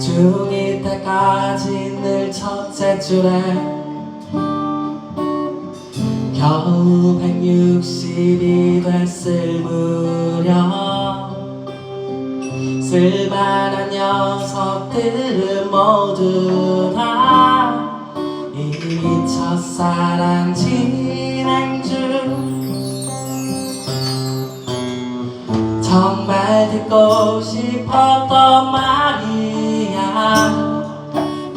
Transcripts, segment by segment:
중2 때까지 늘 첫째 줄에 겨우 160이 됐을 무렵 쓸만한 녀석들은 모두 다 이미 첫사랑 진행 중. 정말 듣고 싶었던 말이야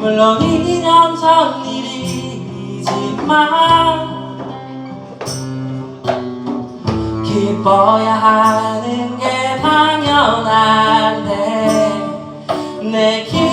물론 2년 전 일이지만 기뻐야 하는 게 당연한데 내기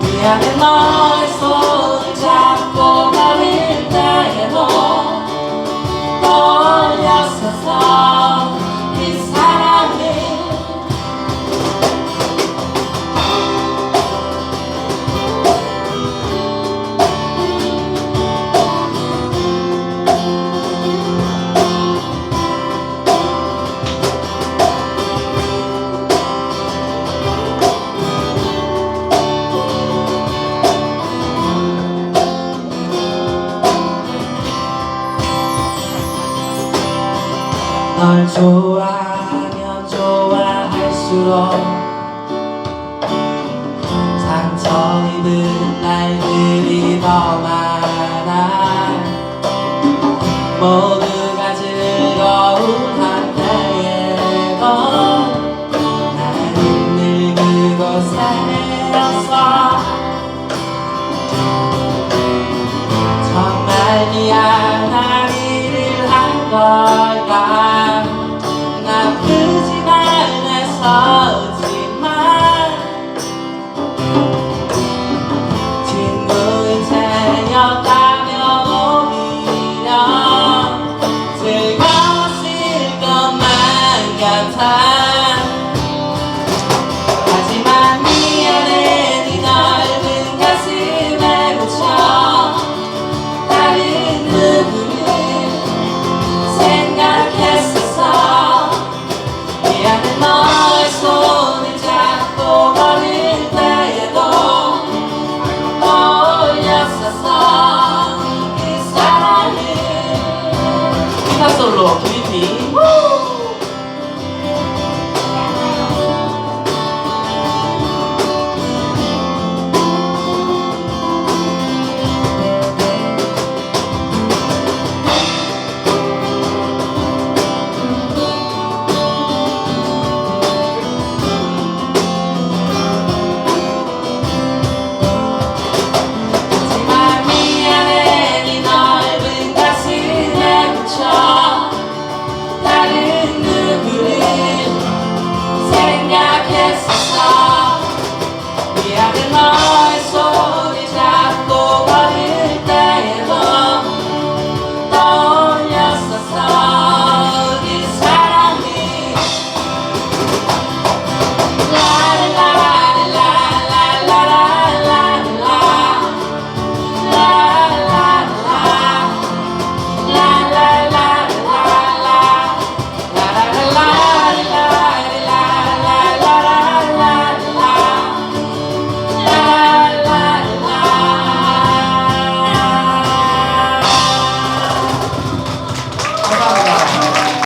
We have been lost for the 널 좋아하면 좋아할수록 상처 입은 날들이 더 많아. 모두가 즐거운 한때에도 나는 늙고 살았어 정말 미안한 일을 한걸. Ah. Solo me.